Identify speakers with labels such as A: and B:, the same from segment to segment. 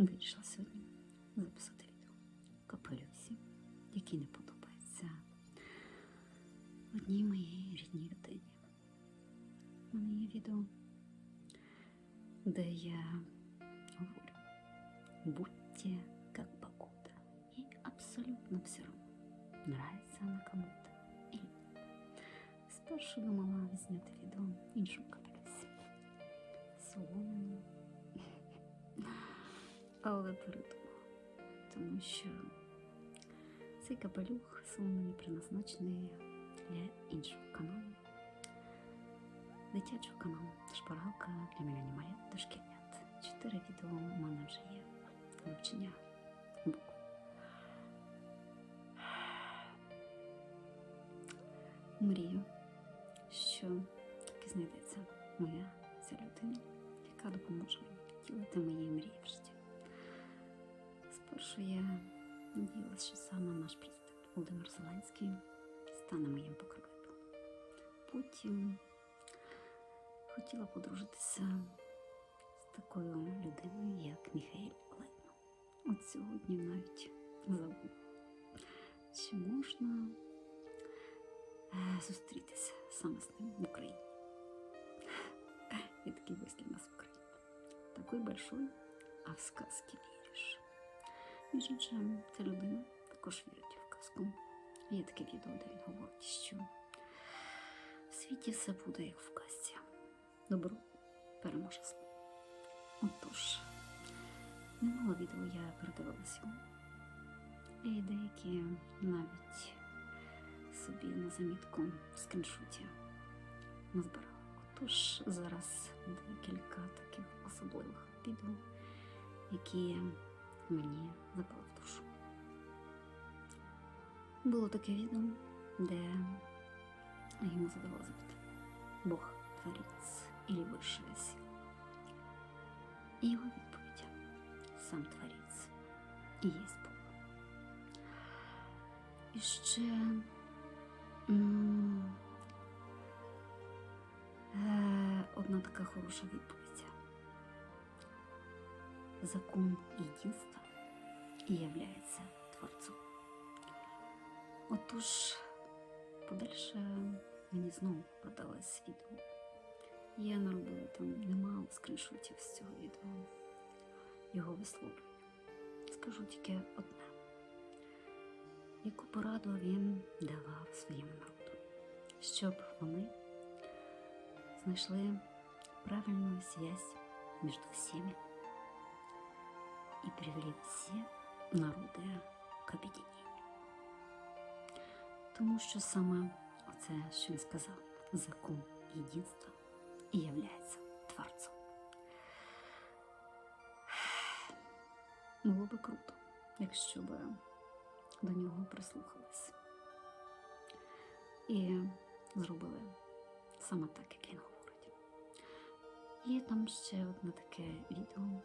A: Вирішила сьогодні записати відео капелюсі, які не подобаються одній моїй рідній людині. У мене є відео, де я говорю, будьте как погода. И абсолютно все равно, нравится она кому-то или нет. Спершу думала зняти відео іншому капелюсі. Соломину. Але передумала, тому що цей капелюх соломені призначений для іншого каналу, дитячого каналу Шпаргалка для мільйонів та шкільнят. Чотири відео у мене вже є вивчення букв. Мрію, що таки знайдеться моя ця людина, яка допоможе мені втілити мої мрії в життя. Спершу я надіялася, що саме наш президент Володимир Зеленський стане моїм покровителем. Потім хотіла подружитися з такою людиною, як Міхаель Летно. От сьогодні навіть забула, чи можна е, зустрітися саме з ним в Україні. И такие мысли у нас в Украине. Такой большой, а в віриш. Між іншим, ця людина також вірить в казку. Є таке відео, де він говорить, що в світі все буде як в казці. Добро переможе зло. Отож, немало відео я передивилася. І деякі навіть собі на замітку в скріншоті назбирала. Тож зараз декілька таких особливих відео, які мені запали в душу. Було таке відео, де йому задавали запитання Бог творец или высшая сила. І його відповідь сам творец і є Бог. І ще Е, Одна така хороша відповідь. Закон єдинства і являється творцом. Отож, подальше мені знову продалось відео. Я наробила там немало скріншотів з цього відео, його висловлювання. Скажу тільки одне, яку пораду він давав своєму народу, щоб вони знайшли правильную связь между всеми и привели все народи к об'єднанню. Тому що саме оце, що він сказав, закон єдинства і являється творцом. Було би круто, якщо б до нього прислухались і зробили саме так, як він говорить. Є там ще одне таке відео,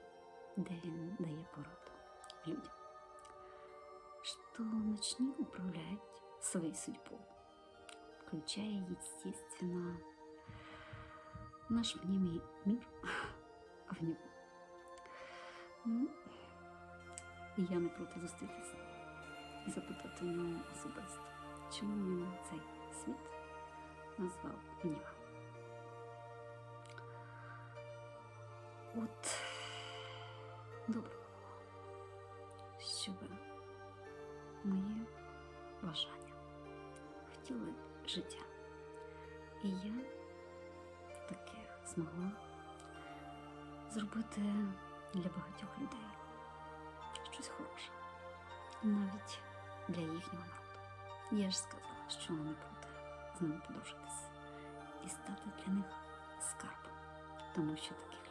A: де він дає пораду. Людям, що начни управлять своей судьбой, включая, естественно, наш мнимый мир в него. Ну, я не проти зустрітися і запитати у нього особисто, чому він цей світ назвав гнів. От добре було, щоб моє бажання. Хотіли життя. І я таке змогла зробити для багатьох людей щось хороше, навіть для їхнього народу. Я ж сказала, що не проти з ними подружитися і стати для них скарбом, тому що таких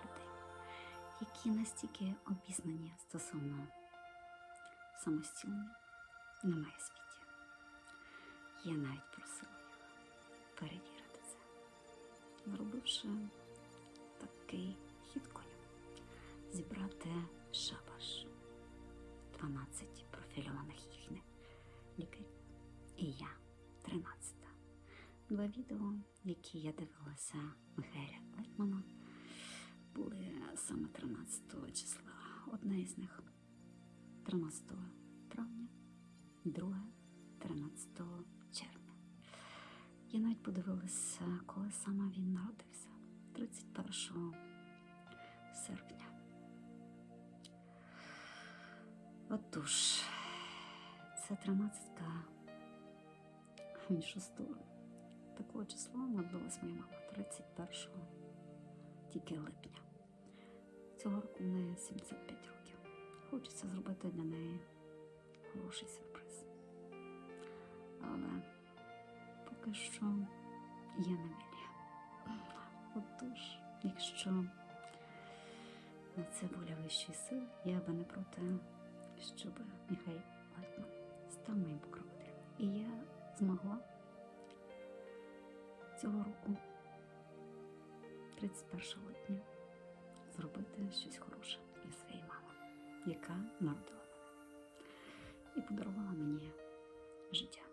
A: які настільки обізнані стосовно самостілення, немає світі. Я навіть просила їх перевірити це, зробивши такий хід коню, зібрати шабаш, 12 профільованих їхніх лікарів, і я 13. Два відео, які я дивилася Михайля Летмана, були саме 13 числа одне із них 13 травня, друге 13 червня. Я навіть подивилася, коли саме він народився 31 серпня. Отож, це 13-ка в іншу сторону. Такого числа народилась моя мама 31 тільки липня. Цього року в неї 75 років. Хочеться зробити для неї хороший сюрприз. Але поки що я не мрія. Отож, якщо на це воля вищої сили, я би не проти, щоб Михайло Лайтман став моїм покровителем. І я змогла цього року, 31 липня, щось хороше для своєї мами, яка народила мене і подарувала мені життя.